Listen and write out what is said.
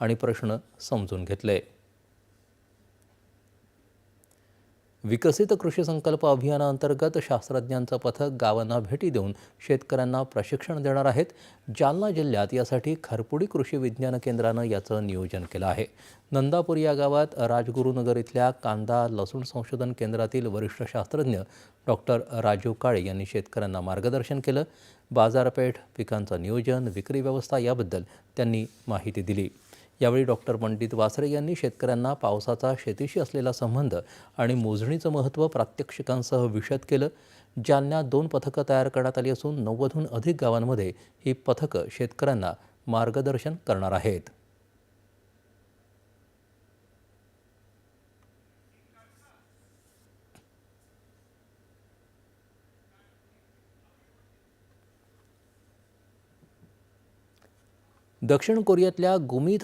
आणि प्रश्न समजून घेतले. विकसित कृषी संकल्प अभियानाअंतर्गत शास्त्रज्ञांचं पथक गावांना भेटी देऊन शेतकऱ्यांना प्रशिक्षण देणार आहेत. जालना जिल्ह्यात यासाठी खरपुडी कृषी विज्ञान केंद्रानं याचं नियोजन केलं आहे. नंदापूर या गावात राजगुरुनगर इथल्या कांदा लसूण संशोधन केंद्रातील वरिष्ठ शास्त्रज्ञ डॉक्टर राजीव काळे यांनी शेतकऱ्यांना मार्गदर्शन केलं. बाजारपेठ पिकांचं नियोजन विक्री व्यवस्था याबद्दल त्यांनी माहिती दिली. यावेळी डॉक्टर पंडित वासरे यांनी शेतकऱ्यांना पावसाचा शेतीशी असलेला संबंध आणि मोजणीचं महत्त्व प्रात्यक्षिकांसह विशद केलं जालन्यात दोन पथकं तयार करण्यात आली असून नव्वदहून अधिक गावांमध्ये ही पथकं शेतकऱ्यांना मार्गदर्शन करणार आहेत. दक्षिण कोरियातल्या गुमी